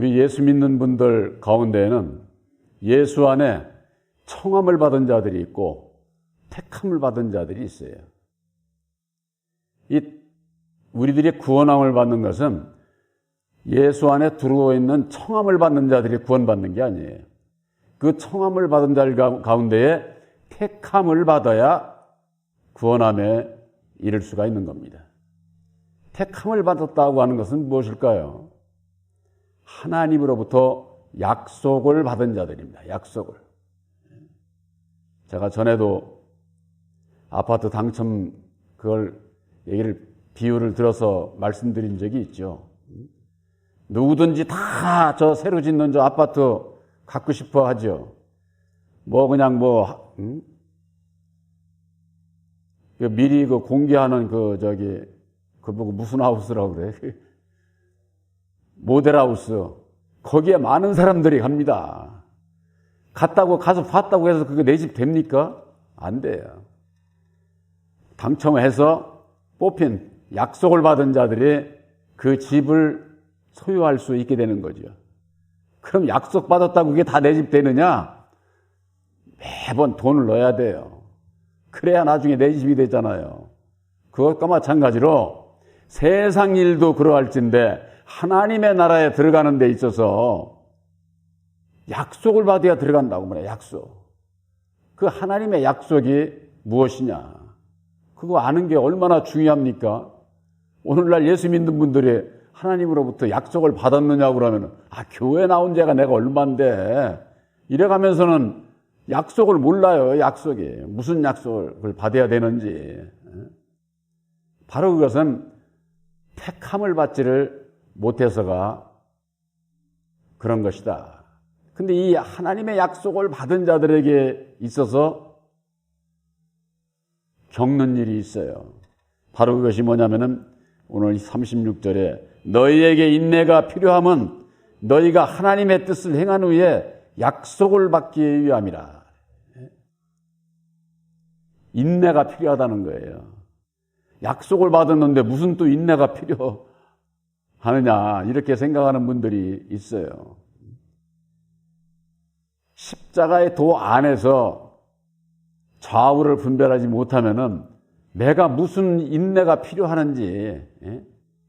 우리 예수 믿는 분들 가운데에는 예수 안에 청함을 받은 자들이 있고 택함을 받은 자들이 있어요. 이 우리들이 구원함을 받는 것은 예수 안에 들어와 있는 청함을 받는 자들이 구원받는 게 아니에요. 그 청함을 받은 자들 가운데에 택함을 받아야 구원함에 이를 수가 있는 겁니다. 택함을 받았다고 하는 것은 무엇일까요? 하나님으로부터 약속을 받은 자들입니다. 약속을. 제가 전에도 아파트 당첨 그걸 얘기를 비유를 들어서 말씀드린 적이 있죠. 누구든지 다 저 새로 짓는 저 아파트 갖고 싶어 하죠. 뭐 그냥 뭐 음? 그 미리 그 공개하는 그 저기 그 보고 무슨 하우스라고 그래? 모델하우스. 거기에 많은 사람들이 갑니다. 갔다고 가서 봤다고 해서 그게 내 집 됩니까? 안 돼요. 당첨해서 뽑힌 약속을 받은 자들이 그 집을 소유할 수 있게 되는 거죠. 그럼 약속 받았다고 그게 다 내 집 되느냐? 매번 돈을 넣어야 돼요. 그래야 나중에 내 집이 되잖아요. 그것과 마찬가지로 세상 일도 그러할진데 하나님의 나라에 들어가는 데 있어서 약속을 받아야 들어간다고 말해요. 약속. 그 하나님의 약속이 무엇이냐? 그거 아는 게 얼마나 중요합니까? 오늘날 예수 믿는 분들이 하나님으로부터 약속을 받았느냐고 그러면 아 교회 나온 지가 내가 얼만데 이래 가면서는 약속을 몰라요. 약속이 무슨 약속을 받아야 되는지 바로 그것은 택함을 받지를 못해서가 그런 것이다. 근데 이 하나님의 약속을 받은 자들에게 있어서 겪는 일이 있어요. 바로 그것이 뭐냐면은 오늘 36절에 너희에게 인내가 필요함은 너희가 하나님의 뜻을 행한 후에 약속을 받기 위함이라. 인내가 필요하다는 거예요. 약속을 받았는데 무슨 또 인내가 필요 하느냐 이렇게 생각하는 분들이 있어요. 십자가의 도 안에서 좌우를 분별하지 못하면은 내가 무슨 인내가 필요하는지 예?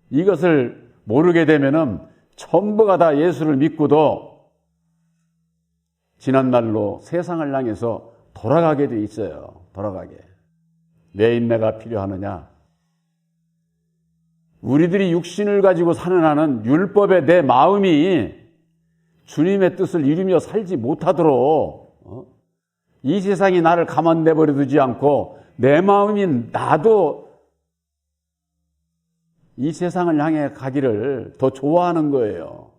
이것을 모르게 되면은 전부가 다 예수를 믿고도 지난날로 세상을 향해서 돌아가게 돼 있어요. 돌아가게. 내 인내가 필요하느냐? 우리들이 육신을 가지고 사는 한은 율법의 내 마음이 주님의 뜻을 이루며 살지 못하도록 어? 이 세상이 나를 가만 내버려 두지 않고 내 마음이 나도 이 세상을 향해 가기를 더 좋아하는 거예요.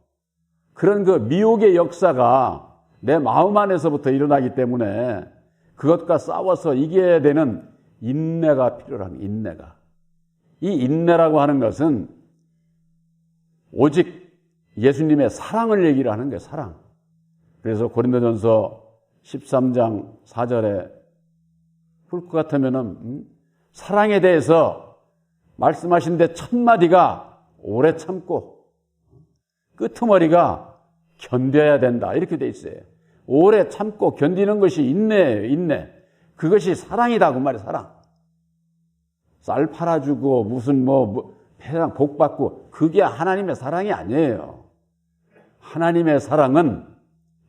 그런 그 미혹의 역사가 내 마음 안에서부터 일어나기 때문에 그것과 싸워서 이겨야 되는 인내가 필요한 인내가. 이 인내라고 하는 것은 오직 예수님의 사랑을 얘기를 하는 거예요, 사랑. 그래서 고린도전서 13장 4절에 훌것 같으면은 음? 사랑에 대해서 말씀하신 데 첫 마디가 오래 참고 끄트머리가 견뎌야 된다 이렇게 돼 있어요. 오래 참고 견디는 것이 인내예요, 인내. 그것이 사랑이다 그 말이에요, 사랑. 쌀 팔아주고 무슨 뭐 회상 뭐, 복 받고 그게 하나님의 사랑이 아니에요. 하나님의 사랑은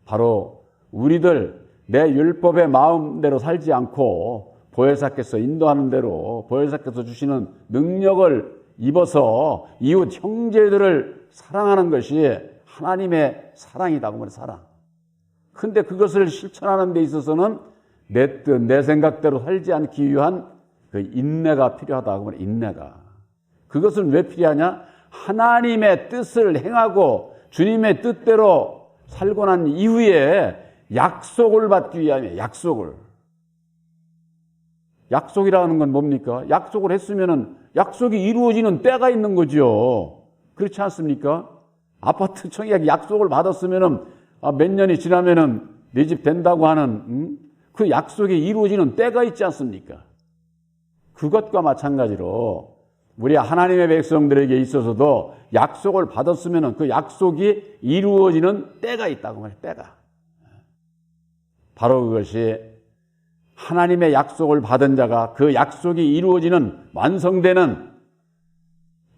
바로 우리들 내 율법의 마음대로 살지 않고 보혜사께서 인도하는 대로 보혜사께서 주시는 능력을 입어서 이웃 형제들을 사랑하는 것이 하나님의 사랑이다. 그 사랑. 근데 그것을 실천하는 데 있어서는 내 뜻, 내 생각대로 살지 않기 위한 그 인내가 필요하다고 하면 인내가. 그것은 왜 필요하냐? 하나님의 뜻을 행하고 주님의 뜻대로 살고 난 이후에 약속을 받기 위함이에요. 약속을. 약속이라는 건 뭡니까? 약속을 했으면은 약속이 이루어지는 때가 있는 거죠. 그렇지 않습니까? 아파트 청약 약속을 받았으면은 아, 몇 년이 지나면은 내 집 된다고 하는 음? 그 약속이 이루어지는 때가 있지 않습니까? 그것과 마찬가지로 우리 하나님의 백성들에게 있어서도 약속을 받았으면 그 약속이 이루어지는 때가 있다고 말해요. 때가. 바로 그것이 하나님의 약속을 받은 자가 그 약속이 이루어지는 완성되는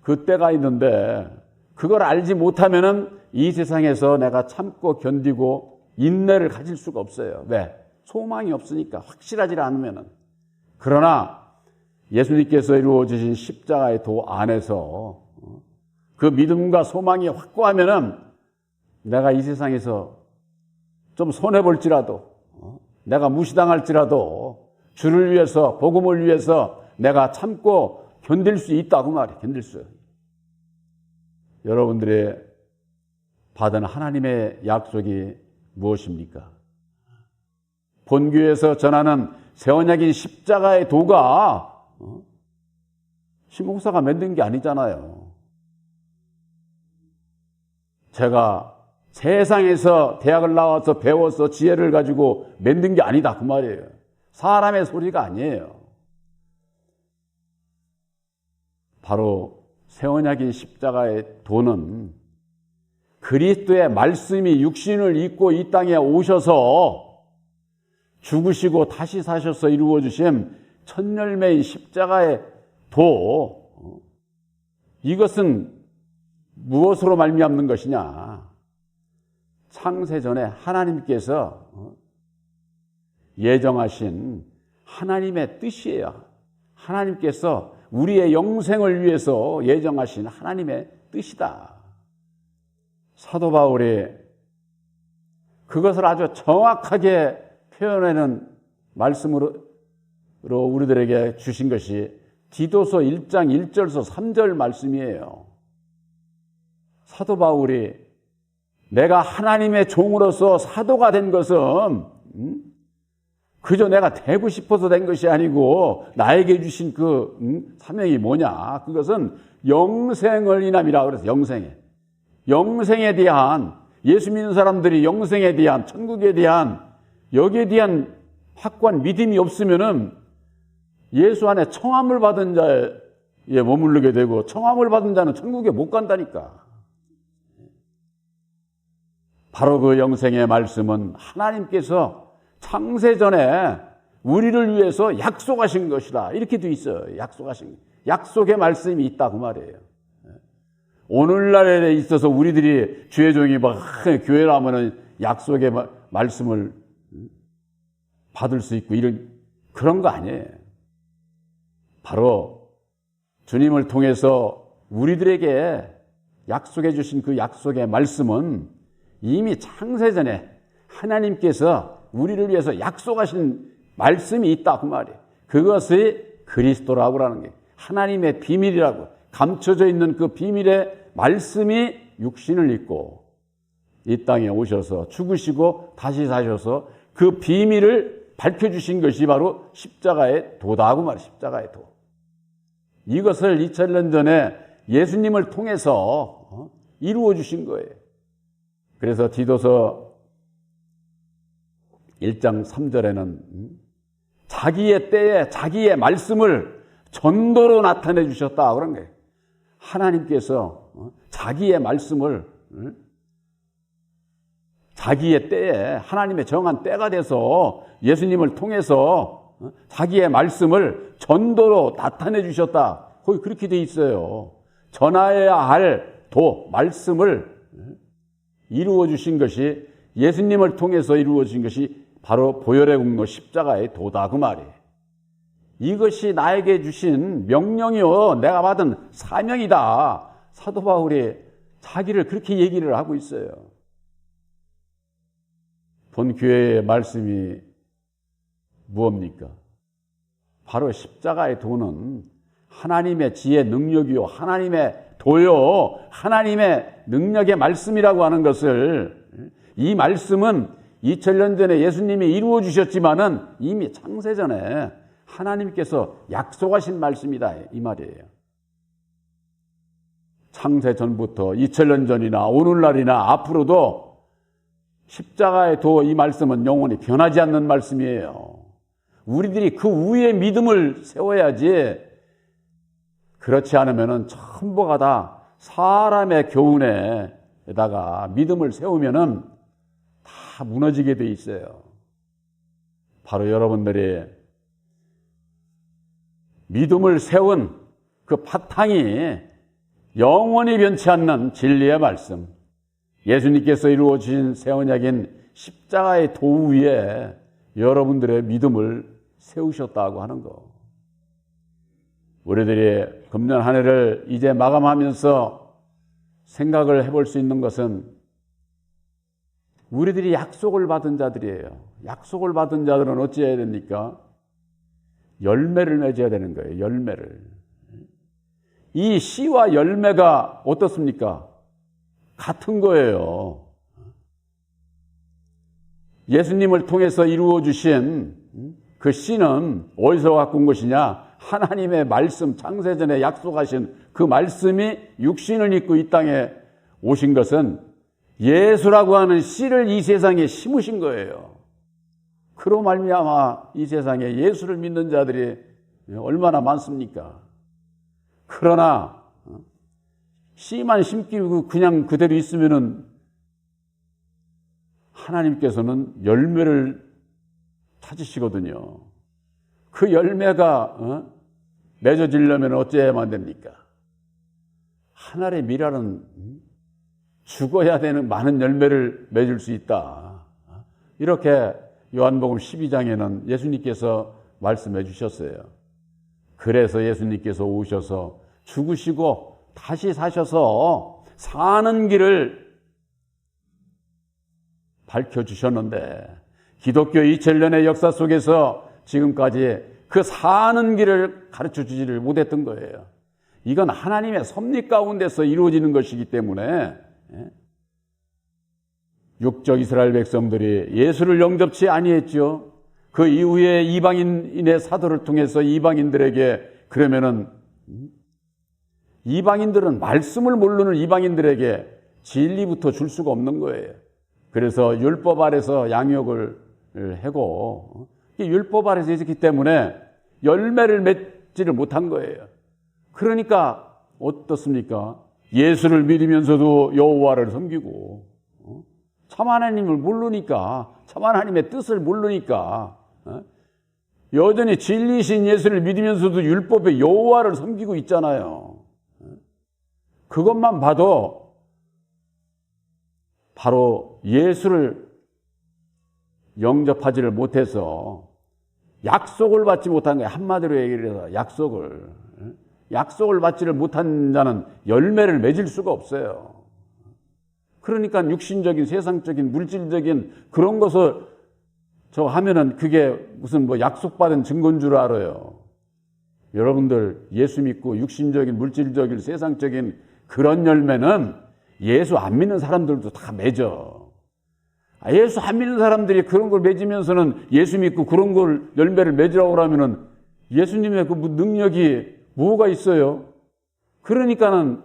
그 때가 있는데 그걸 알지 못하면은 이 세상에서 내가 참고 견디고 인내를 가질 수가 없어요. 왜? 소망이 없으니까 확실하지 않으면은. 그러나 예수님께서 이루어 주신 십자가의 도 안에서 그 믿음과 소망이 확고하면은 내가 이 세상에서 좀 손해 볼지라도 내가 무시당할지라도 주를 위해서 복음을 위해서 내가 참고 견딜 수 있다고 말이에요. 견딜 수. 여러분들의 받은 하나님의 약속이 무엇입니까? 본교에서 전하는 세원약인 십자가의 도가 신목사가 만든 게 아니잖아요. 제가 세상에서 대학을 나와서 배워서 지혜를 가지고 만든 게 아니다. 그 말이에요. 사람의 소리가 아니에요. 바로 세원약인 십자가의 도는 그리스도의 말씀이 육신을 입고 이 땅에 오셔서 죽으시고 다시 사셔서 이루어 주신 천열매인 십자가의 도 이것은 무엇으로 말미암는 것이냐? 창세 전에 하나님께서 예정하신 하나님의 뜻이에요. 하나님께서 우리의 영생을 위해서 예정하신 하나님의 뜻이다. 사도 바울이 그것을 아주 정확하게 표현하는 말씀으로 우리들에게 주신 것이 디도서 1장 1절서 3절 말씀이에요. 사도 바울이 내가 하나님의 종으로서 사도가 된 것은 음? 그저 내가 되고 싶어서 된 것이 아니고 나에게 주신 그 음? 사명이 뭐냐? 그것은 영생을 인함이라 그래서 영생에 영생에 대한 예수 믿는 사람들이 영생에 대한 천국에 대한 여기에 대한 확고한 믿음이 없으면은 예수 안에 청함을 받은 자에 머무르게 되고 청함을 받은 자는 천국에 못 간다니까. 바로 그 영생의 말씀은 하나님께서 창세 전에 우리를 위해서 약속하신 것이다. 이렇게 돼 있어요. 약속하신 약속의 말씀이 있다 그 말이에요. 오늘날에 있어서 우리들이 주의 종이 막 교회 나면은 약속의 말씀을 받을 수 있고 이런 그런 거 아니에요. 바로 주님을 통해서 우리들에게 약속해 주신 그 약속의 말씀은 이미 창세전에 하나님께서 우리를 위해서 약속하신 말씀이 있다 그 말이에요. 그것이 그리스도라고 하는 게 하나님의 비밀이라고 감춰져 있는 그 비밀의 말씀이 육신을 입고 이 땅에 오셔서 죽으시고 다시 사셔서 그 비밀을 밝혀 주신 것이 바로 십자가의 도다고 말이에요. 십자가의 도. 이것을 2000년 전에 예수님을 통해서 어, 이루어 주신 거예요. 그래서 디도서 1장 3절에는 음, 자기의 때에 자기의 말씀을 전도로 나타내 주셨다 그런 거예요. 하나님께서 어, 자기의 말씀을 자기의 때에 하나님의 정한 때가 돼서 예수님을 통해서 어, 자기의 말씀을 전도로 나타내 주셨다. 거기 그렇게 돼 있어요. 전하여야 할 도, 말씀을 이루어 주신 것이 예수님을 통해서 이루어 진 것이 바로 보혈의 공로 십자가의 도다 그 말이에요. 이것이 나에게 주신 명령이요. 내가 받은 사명이다. 사도 바울이 자기를 그렇게 얘기를 하고 있어요. 본 교회의 말씀이 무엇입니까? 바로 십자가의 도는 하나님의 지혜 능력이요. 하나님의 도요. 하나님의 능력의 말씀이라고 하는 것을 이 말씀은 2000년 전에 예수님이 이루어 주셨지만은 이미 창세 전에 하나님께서 약속하신 말씀이다. 이 말이에요. 창세 전부터 2000년 전이나 오늘날이나 앞으로도 십자가의 도 이 말씀은 영원히 변하지 않는 말씀이에요. 우리들이 그 위에 믿음을 세워야지. 그렇지 않으면은 전부가 다. 사람의 교훈에다가 믿음을 세우면은 다 무너지게 돼 있어요. 바로 여러분들이 믿음을 세운 그 바탕이 영원히 변치 않는 진리의 말씀, 예수님께서 이루어 주신 새 언약인 십자가의 도우 위에 여러분들의 믿음을 세우셨다고 하는 거. 우리들이 금년 한 해를 이제 마감하면서 생각을 해볼 수 있는 것은 우리들이 약속을 받은 자들이에요. 약속을 받은 자들은 어찌해야 됩니까? 열매를 맺어야 되는 거예요. 열매를. 이 씨와 열매가 어떻습니까? 같은 거예요. 예수님을 통해서 이루어 주신 그 씨는 어디서 갖고 온 것이냐? 하나님의 말씀, 창세전에 약속하신 그 말씀이 육신을 입고 이 땅에 오신 것은 예수라고 하는 씨를 이 세상에 심으신 거예요. 그로 말미암아 이 세상에 예수를 믿는 자들이 얼마나 많습니까? 그러나 씨만 심기고 그냥 그대로 있으면은 하나님께서는 열매를 찾으시거든요. 그 열매가 어? 맺어지려면 어찌해야만 됩니까? 하늘의 미랄은 죽어야 되는 많은 열매를 맺을 수 있다. 이렇게 요한복음 12장에는 예수님께서 말씀해 주셨어요. 그래서 예수님께서 오셔서 죽으시고 다시 사셔서 사는 길을 밝혀 주셨는데 기독교 2000년의 역사 속에서 지금까지 그 사는 길을 가르쳐 주지를 못했던 거예요. 이건 하나님의 섭리 가운데서 이루어지는 것이기 때문에 예? 육적 이스라엘 백성들이 예수를 영접치 아니했죠. 그 이후에 이방인의 사도를 통해서 이방인들에게 그러면은 이방인들은 말씀을 모르는 이방인들에게 진리부터 줄 수가 없는 거예요. 그래서 율법 아래서 양육을 하고 율법 아래서 있었기 때문에 열매를 맺지를 못한 거예요. 그러니까 어떻습니까? 예수를 믿으면서도 여호와를 섬기고 어? 참 하나님을 모르니까 참 하나님의 뜻을 모르니까 어? 여전히 진리신 예수를 믿으면서도 율법의 여호와를 섬기고 있잖아요. 어? 그것만 봐도 바로 예수를 영접하지를 못해서 약속을 받지 못한 거예요. 한마디로 얘기를 해서 약속을. 약속을 받지를 못한 자는 열매를 맺을 수가 없어요. 그러니까 육신적인 세상적인 물질적인 그런 것을 저 하면은 그게 무슨 뭐 약속받은 증거인 줄 알아요. 여러분들 예수 믿고 육신적인 물질적인 세상적인 그런 열매는 예수 안 믿는 사람들도 다 맺어. 아, 예수 안 믿는 사람들이 그런 걸 맺으면서는 예수 믿고 그런 걸 열매를 맺으라고 그러면은 예수님의 그 능력이 뭐가 있어요? 그러니까는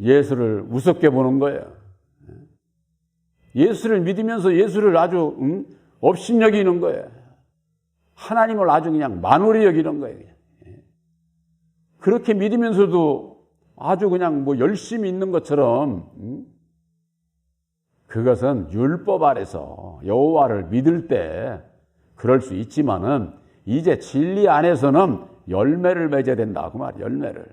예수를 우습게 보는 거예요. 예수를 믿으면서 예수를 아주 응? 업신 여기는 거예요. 하나님을 아주 그냥 만월히 여기는 거예요. 그렇게 믿으면서도 아주 그냥 뭐 열심히 있는 것처럼 응? 그것은 율법 아래서 여호와를 믿을 때 그럴 수 있지만은 이제 진리 안에서는 열매를 맺어야 된다. 그 말, 열매를.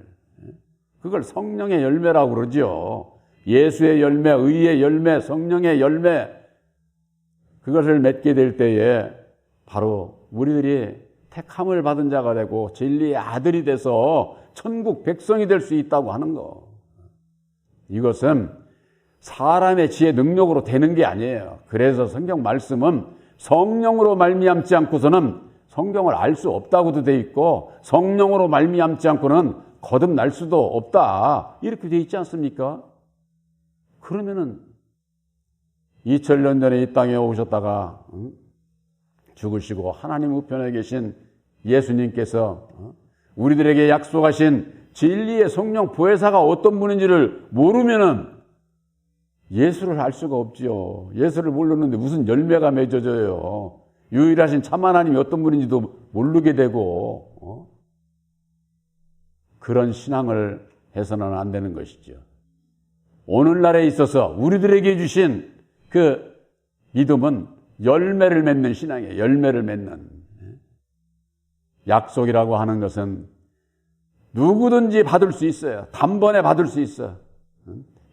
그걸 성령의 열매라고 그러죠. 예수의 열매, 의의 열매, 성령의 열매. 그것을 맺게 될 때에 바로 우리들이 택함을 받은 자가 되고 진리의 아들이 돼서 천국 백성이 될 수 있다고 하는 거. 이것은 사람의 지혜 능력으로 되는 게 아니에요. 그래서 성경 말씀은 성령으로 말미암지 않고서는 성경을 알 수 없다고도 돼 있고 성령으로 말미암지 않고는 거듭날 수도 없다. 이렇게 돼 있지 않습니까? 그러면은 2000년 전에 이 땅에 오셨다가 죽으시고 하나님 우편에 계신 예수님께서 우리들에게 약속하신 진리의 성령 보혜사가 어떤 분인지를 모르면은 예수를 알 수가 없지요. 예수를 모르는데 무슨 열매가 맺어져요. 유일하신 참 하나님이 어떤 분인지도 모르게 되고 어? 그런 신앙을 해서는 안 되는 것이죠. 오늘날에 있어서 우리들에게 주신 그 믿음은 열매를 맺는 신앙이에요. 열매를 맺는. 약속이라고 하는 것은 누구든지 받을 수 있어요. 단번에 받을 수 있어.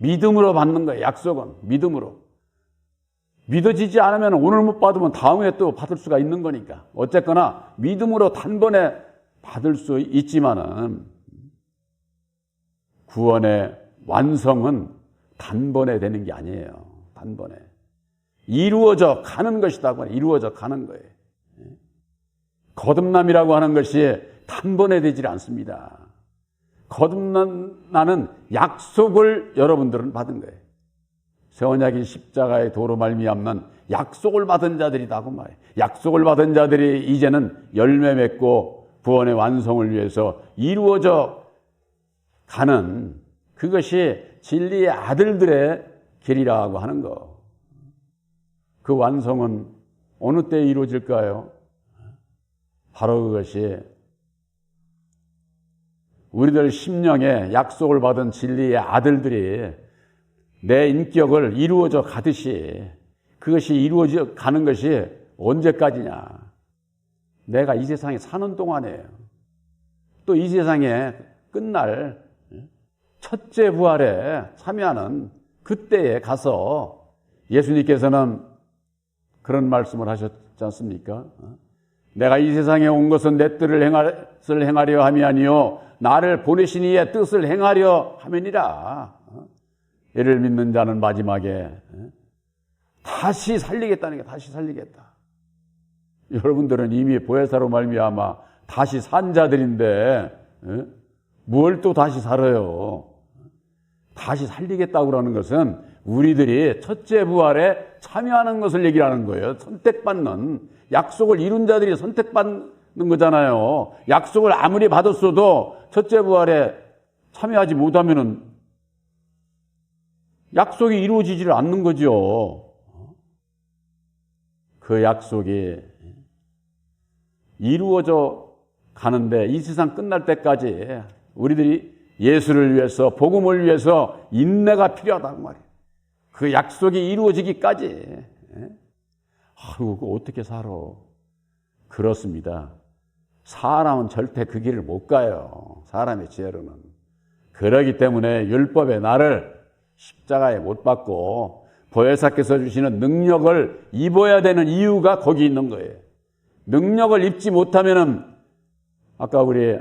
믿음으로 받는 거예요. 약속은 믿음으로. 믿어지지 않으면 오늘 못 받으면 다음에 또 받을 수가 있는 거니까. 어쨌거나 믿음으로 단번에 받을 수 있지만은 구원의 완성은 단번에 되는 게 아니에요. 단번에. 이루어져 가는 것이다. 이루어져 가는 거예요. 거듭남이라고 하는 것이 단번에 되질 않습니다. 거듭나는 약속을 여러분들은 받은 거예요. 세원약인 십자가의 도로 말미암는 약속을 받은 자들이다고 말해요. 약속을 받은 자들이 이제는 열매 맺고 구원의 완성을 위해서 이루어져 가는 그것이 진리의 아들들의 길이라고 하는 거. 그 완성은 어느 때 이루어질까요? 바로 그것이 우리들 심령에 약속을 받은 진리의 아들들이 내 인격을 이루어져 가듯이 그것이 이루어져 가는 것이 언제까지냐. 내가 이 세상에 사는 동안에요. 또 이 세상에 끝날 첫째 부활에 참여하는 그때에 가서 예수님께서는 그런 말씀을 하셨지 않습니까? 내가 이 세상에 온 것은 내 뜻을 행할, 행하려 함이 아니요 나를 보내신 이의 뜻을 행하려 함이니라. 이를 믿는 자는 마지막에 다시 살리겠다는 게 다시 살리겠다. 여러분들은 이미 보혜사로 말미암아 다시 산 자들인데 뭘 또 다시 살아요? 다시 살리겠다고 그러는 것은 우리들이 첫째 부활에 참여하는 것을 얘기하는 거예요. 선택받는 약속을 이룬 자들이 선택받는 거잖아요. 약속을 아무리 받았어도 첫째 부활에 참여하지 못하면은 약속이 이루어지지를 않는 거죠. 그 약속이 이루어져 가는데 이 세상 끝날 때까지 우리들이 예수를 위해서 복음을 위해서 인내가 필요하다는 말이에요. 그 약속이 이루어지기까지. 아이고, 그 어떻게 살아? 그렇습니다. 사람은 절대 그 길을 못 가요. 사람의 지혜로는. 그러기 때문에 율법의 나를 십자가에 못 받고 보혜사께서 주시는 능력을 입어야 되는 이유가 거기 있는 거예요. 능력을 입지 못하면은 아까 우리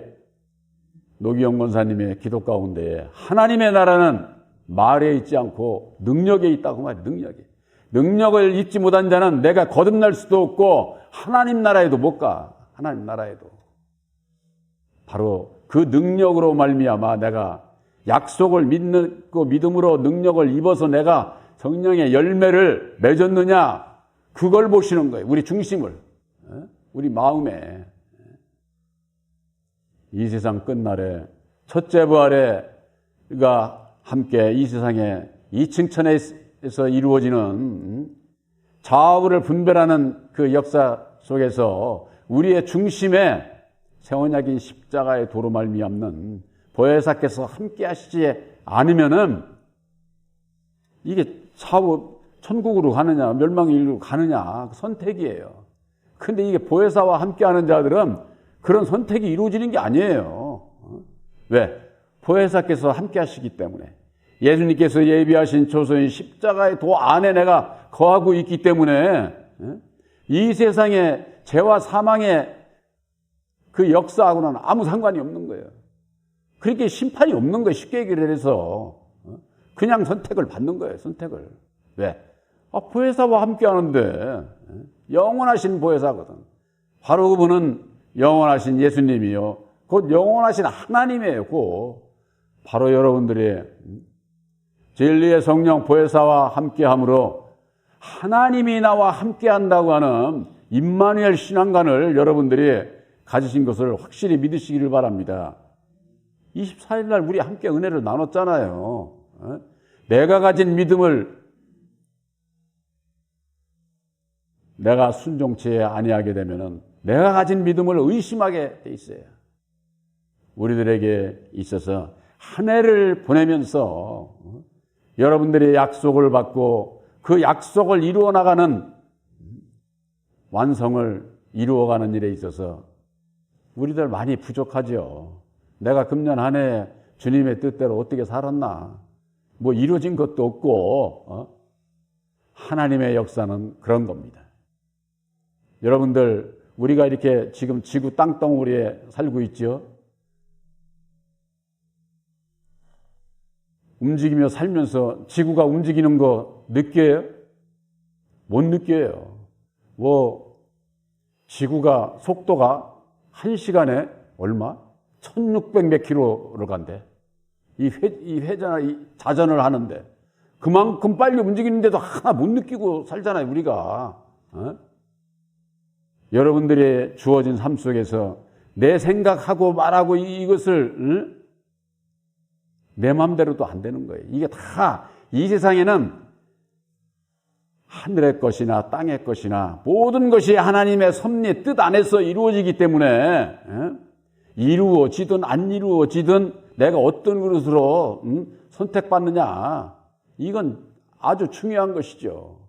노기영 권사님의 기도 가운데 하나님의 나라는 말에 있지 않고 능력에 있다고 말이에요. 능력에. 능력을 잊지 못한 자는 내가 거듭날 수도 없고 하나님 나라에도 못 가. 하나님 나라에도. 바로 그 능력으로 말미암아 내가 약속을 그 믿음으로 능력을 입어서 내가 성령의 열매를 맺었느냐 그걸 보시는 거예요. 우리 중심을. 우리 마음에. 이 세상 끝날에 첫째 부활에가 함께 이 세상에 이 층천에서 이루어지는 좌우를 분별하는 그 역사 속에서 우리의 중심에 세원약인 십자가의 도로 말미암는 보혜사께서 함께 하시지 않으면은 이게 사후 천국으로 가느냐 멸망의 일로 가느냐 그 선택이에요. 근데 이게 보혜사와 함께 하는 자들은 그런 선택이 이루어지는 게 아니에요. 왜? 보혜사께서 함께 하시기 때문에. 예수님께서 예비하신 조소인 십자가의 도 안에 내가 거하고 있기 때문에 이 세상의 죄와 사망의 그 역사하고는 아무 상관이 없는 거예요. 그렇게 심판이 없는 거예요. 쉽게 얘기를 해서. 그냥 선택을 받는 거예요. 선택을. 왜? 아, 보혜사와 함께 하는데 영원하신 보혜사거든. 바로 그분은 영원하신 예수님이요. 곧 영원하신 하나님이에요. 곧. 바로 여러분들이 진리의 성령 보혜사와 함께함으로 하나님이 나와 함께한다고 하는 임마누엘 신앙관을 여러분들이 가지신 것을 확실히 믿으시기를 바랍니다. 24일 날 우리 함께 은혜를 나눴잖아요. 내가 가진 믿음을 내가 순종치 아니하게 되면은 내가 가진 믿음을 의심하게 돼 있어요. 우리들에게 있어서 한 해를 보내면서 어, 여러분들의 약속을 받고 그 약속을 이루어 나가는 완성을 이루어가는 일에 있어서 우리들 많이 부족하죠. 내가 금년 한 해 주님의 뜻대로 어떻게 살았나? 뭐 이루어진 것도 없고 어? 하나님의 역사는 그런 겁니다. 여러분들 우리가 이렇게 지금 지구 땅덩어리에 살고 있죠. 움직이며 살면서 지구가 움직이는 거 느껴요? 못 느껴요. 뭐 지구가 속도가 한 시간에 얼마? 1600몇 킬로를 간대. 이, 회, 이 회전, 이 자전을 하는데 그만큼 빨리 움직이는데도 하나 못 느끼고 살잖아요, 우리가. 어? 여러분들의 주어진 삶 속에서 내 생각하고 말하고 이것을 응? 내 마음대로도 안 되는 거예요. 이게 다 이 세상에는 하늘의 것이나 땅의 것이나 모든 것이 하나님의 섭리 뜻 안에서 이루어지기 때문에 에? 이루어지든 안 이루어지든 내가 어떤 그릇으로 음? 선택받느냐 이건 아주 중요한 것이죠.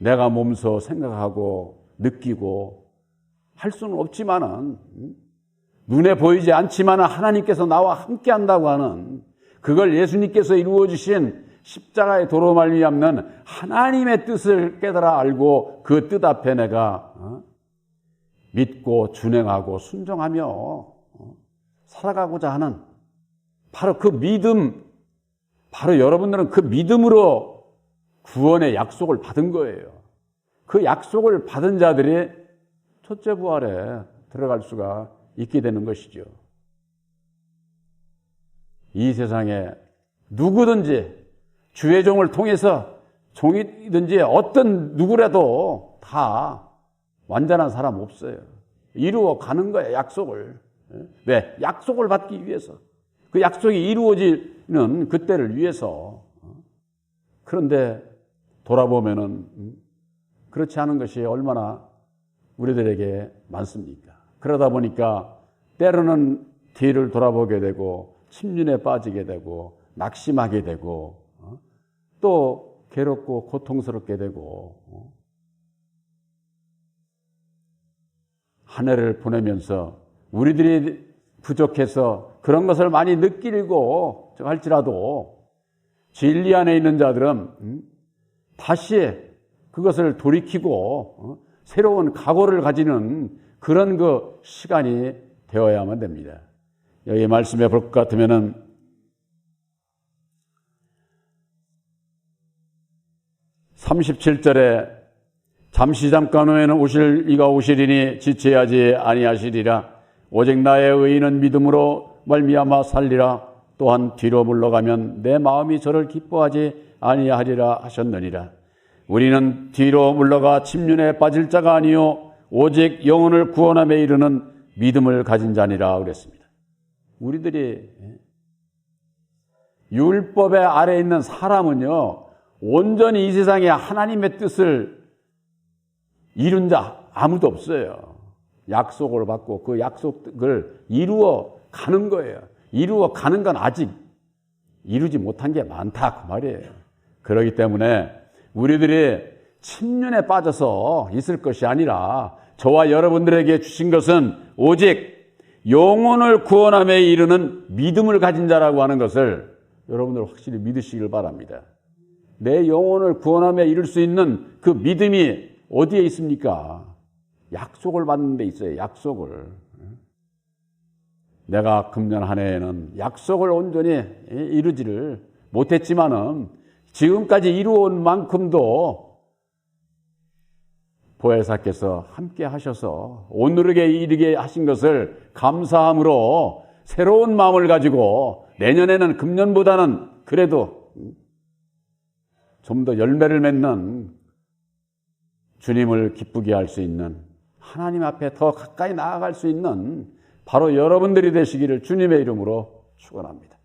내가 몸소 생각하고 느끼고 할 수는 없지만은 음? 눈에 보이지 않지만 하나님께서 나와 함께 한다고 하는 그걸 예수님께서 이루어 주신 십자가의 도로 말미암는 하나님의 뜻을 깨달아 알고 그 뜻 앞에 내가 어? 믿고 준행하고 순종하며 어? 살아가고자 하는 바로 그 믿음, 바로 여러분들은 그 믿음으로 구원의 약속을 받은 거예요. 그 약속을 받은 자들이 첫째 부활에 들어갈 수가 있게 되는 것이죠. 이 세상에 누구든지 주의 종을 통해서 종이든지 어떤 누구라도 다 완전한 사람 없어요. 이루어 가는 거예요, 약속을. 왜? 약속을 받기 위해서. 그 약속이 이루어지는 그때를 위해서. 그런데 돌아보면은 그렇지 않은 것이 얼마나 우리들에게 많습니까? 그러다 보니까 때로는 뒤를 돌아보게 되고 침륜에 빠지게 되고 낙심하게 되고 어? 또 괴롭고 고통스럽게 되고 어? 한 해를 보내면서 우리들이 부족해서 그런 것을 많이 느끼고 할지라도 진리 안에 있는 자들은 음? 다시 그것을 돌이키고 어? 새로운 각오를 가지는 그런 그 시간이 되어야만 됩니다. 여기 말씀해 볼 것 같으면은 (37절에) 잠시 잠깐 후에는 오실 이가 오시리니 지체하지 아니하시리라. 오직 나의 의인은 믿음으로 말미암아 살리라. 또한 뒤로 물러가면 내 마음이 저를 기뻐하지 아니하리라 하셨느니라. 우리는 뒤로 물러가 침륜에 빠질 자가 아니요 오직 영혼을 구원함에 이르는 믿음을 가진 자니라 그랬습니다. 우리들이 율법의 아래 있는 사람은요, 온전히 이 세상에 하나님의 뜻을 이룬 자 아무도 없어요. 약속을 받고 그 약속을 이루어 가는 거예요. 이루어 가는 건 아직 이루지 못한 게 많다 그 말이에요. 그러기 때문에 우리들이 침륜에 빠져서 있을 것이 아니라 저와 여러분들에게 주신 것은 오직 영혼을 구원함에 이르는 믿음을 가진 자라고 하는 것을 여러분들 확실히 믿으시길 바랍니다. 내 영혼을 구원함에 이룰 수 있는 그 믿음이 어디에 있습니까? 약속을 받는 데 있어요. 약속을. 내가 금년 한 해에는 약속을 온전히 이루지를 못했지만은 지금까지 이루어온 만큼도 보혜사께서 함께 하셔서 오늘에게 이르게 하신 것을 감사함으로 새로운 마음을 가지고 내년에는 금년보다는 그래도 좀 더 열매를 맺는 주님을 기쁘게 할 수 있는 하나님 앞에 더 가까이 나아갈 수 있는 바로 여러분들이 되시기를 주님의 이름으로 축원합니다.